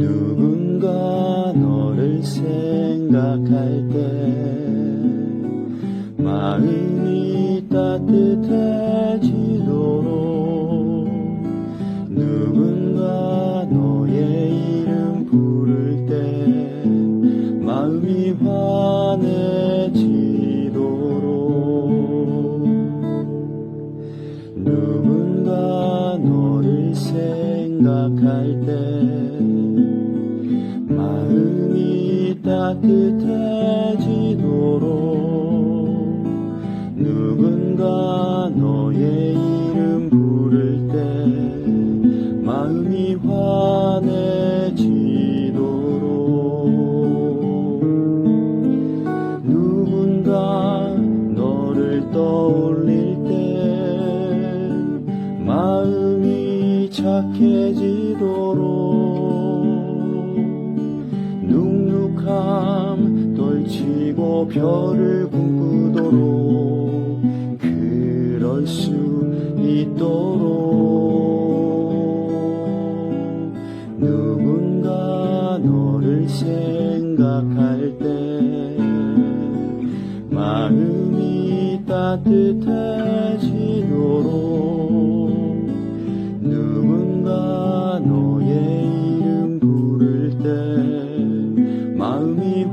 누군가 너를 생각할 때 마음이 따뜻해지도록 누군가 너의 이름 부를 때 마음이 환해지도록 누군가 너를 생각할 때 마음이 따뜻해 환해지도록. 누군가 너를 떠올릴 때 마음이 착해지도록. 눅눅함 떨치고 별을 꿈꾸도록 그럴 수 있도록 누군가 너를 생각할 때 마음이 따뜻해지도록 누군가 너의 이름 부를 때 마음이